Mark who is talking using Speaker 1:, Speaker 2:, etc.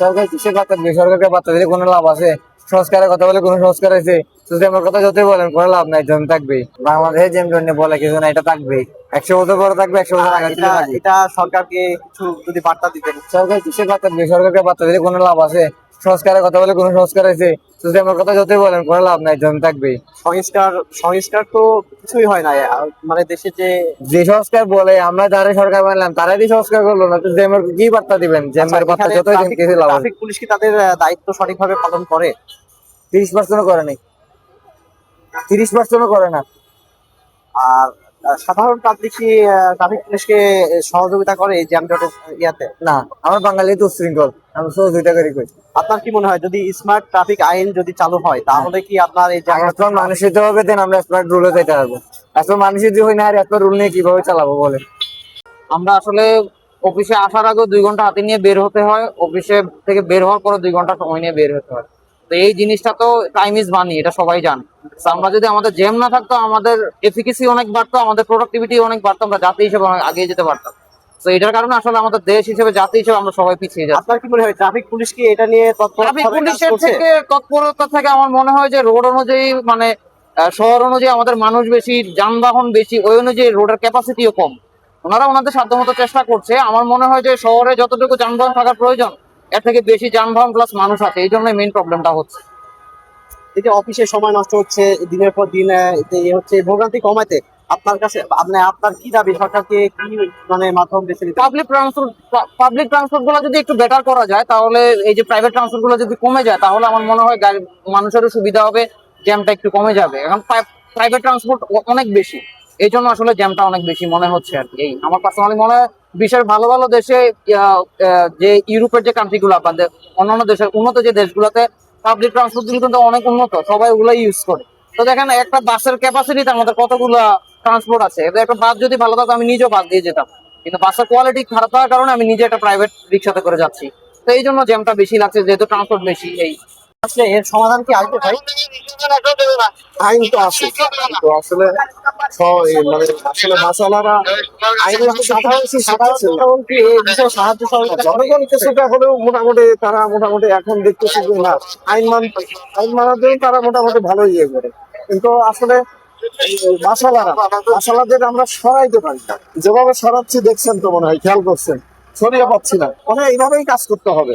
Speaker 1: সরকার কিসের বার্তা দিবে সরকারকে বার্তা দিলে কোনো লাভ আছে? সংস্কারের কথা বলে কোনো সংস্কার আছে যদি আমার কথা যতই বলেন কোনো লাভ নাই জন থাকবে। বাংলাদেশে যেম জন্য বলে কিছু না এটা থাকবে। একশো বছর পরে থাকবে একশো বছর আগে
Speaker 2: এটা সরকারকে কিছু যদি বার্তা দিতেন।
Speaker 1: সরকার কিসের বার্তা দিবে সরকারকে বার্তা দিলে কোনো লাভ আছে? সংস্কারের কথা বলে কোনো সংস্কার আছে যদি আমার কথা যতই বলেন কোনো লাভ নাই জন থাকবে
Speaker 2: সংস্কার সংস্কার তো কিছুই হয় না মানে দেশে যে
Speaker 1: যে সংস্কার বলে আমরা যারা সরকার বানলাম তারাই যে সংস্কার করল না। তো জেমের কি বার্তা দিবেন? জেমের বার্তা
Speaker 2: এখানে
Speaker 1: যতই দিন কিছু লাভ
Speaker 2: ট্রাফিক পুলিশ কি তাদের দায়িত্ব সঠিকভাবে পালন করে?
Speaker 1: তিরিশ পার্সেন্টও করে নাই। তিরিশ পার্সেন্টও করে না।
Speaker 2: আর সাধারণ পাবলিক কি ট্রাফিক পুলিশকে সহযোগিতা করে এই জ্যামজটের ইয়াতে?
Speaker 1: না আমার বাঙালি তো উশৃঙ্খল। আমি সহযোগিতা করি। কই
Speaker 2: আপনার কি মনে হয় যদি স্মার্ট ট্রাফিক আইন যদি চালু হয় তাহলে কি আপনার এই
Speaker 1: এখন মানুষ হতে হবে দেন আমরা স্মার্ট রুলে যেতে পারব। এখন মানুষ যদি হয় না আর এত রুল নিয়ে কীভাবে চালাবো বলে?
Speaker 3: আমরা আসলে অফিসে আসার আগে দুই ঘণ্টা হাতে নিয়ে বের হতে হয় অফিসে থেকে বের হওয়ার পরে দুই ঘণ্টা সময় নিয়ে বের হতে হয়। তো এই জিনিসটা তো টাইম ইজ মানি এটা সবাই জান। আমরা যদি আমাদের জেম না থাকতো আমাদের এফিকেসি অনেক বাড়তো আমাদের প্রোডাক্টিভিটি অনেক বাড়তো আমরা জাতি হিসেবে অনেক আগিয়ে যেতে পারতাম। তো এটার কারণে আসলে আমাদের দেশ হিসেবে জাতি হিসেবে আমরা সবাই পিছিয়ে যাচ্ছি।
Speaker 2: আপনার কি মনে হয় ট্রাফিক পুলিশ কি এটা নিয়ে
Speaker 3: ট্রাফিক পুলিশের থেকে তৎপরতা থেকে আমার মনে হয় যে রোড অনুযায়ী মানে শহর অনুযায়ী আমাদের মানুষ বেশি যানবাহন বেশি ওই অনুযায়ী রোডের ক্যাপাসিটিও কম। ওনারা ওনাদের সাধ্যমতো চেষ্টা করছে। আমার মনে হয় যে শহরে যতটুকু যানবাহন থাকার প্রয়োজন এর থেকে বেশি যানবাহন প্লাস মানুষ আছে এই জন্য মেইন প্রবলেমটা হচ্ছে।
Speaker 2: এই যে অফিসে সময় নষ্ট হচ্ছে দিনের পর দিন হচ্ছে ভোগান্তি কমাতে আপনার কাছে আপনি আপনার কি দাবি? সরকারকে কি মানে মাধ্যম বেছে নিতে?
Speaker 3: পাবলিক ট্রান্সপোর্ট পাবলিক ট্রান্সপোর্টগুলো যদি একটু বেটার করা যায় তাহলে এই যে প্রাইভেট ট্রান্সপোর্টগুলো যদি কমে যায় তাহলে আমার মনে হয় গাড়ি মানুষেরও সুবিধা হবে জ্যামটা একটু কমে যাবে। এখন প্রাইভেট ট্রান্সপোর্ট অনেক বেশি। এই জন্য আসলে জ্যামটা অনেক বেশি মনে হচ্ছে আর কি। এই আমার পার্সোনালি মনে হয় বিশ্বের ভালো ভালো দেশে যে ইউরোপের যে কান্ট্রি গুলো আপনাদের অন্যান্য দেশের উন্নত যে দেশগুলোতে পাবলিক ট্রান্সপোর্টগুলো কিন্তু অনেক উন্নত, সবাই ওগুলো ইউজ করে। তো দেখেন, একটা বাসের ক্যাপাসিটিতে আমাদের কতগুলো ট্রান্সপোর্ট আছে? একটা বাস যদি ভালো থাকতো আমি নিজেও বাস দিয়ে যেতাম। কিন্তু বাসের কোয়ালিটি খারাপ থাকার কারণে আমি নিজে একটা প্রাইভেট রিক্সাতে করে যাচ্ছি। তো এই জন্য জ্যামটা বেশি লাগছে, যেহেতু ট্রান্সপোর্ট বেশি এই।
Speaker 2: আসলে এর সমাধান কি আসবে ভাই?
Speaker 4: আইন তো আছে। তো আসলে মানে আসলে মাসালারা সাধারণ
Speaker 2: বিষয়ে সাহায্য সহযোগিতা
Speaker 4: জনগণ কিছুটা হলেও মোটামুটি তারা মোটামুটি এখন দেখতেছে যে না আইন মান আইন মানার জন্য তারা মোটামুটি ভালো ইয়ে করে। কিন্তু আসলে এই মাসালারা মাসালাদের আমরা সরাইতে পারি না। যেভাবে সরাচ্ছি দেখছেন তো মনে হয় খেয়াল করছেন। সরিয়ে পাচ্ছি না। মানে এইভাবেই কাজ করতে হবে।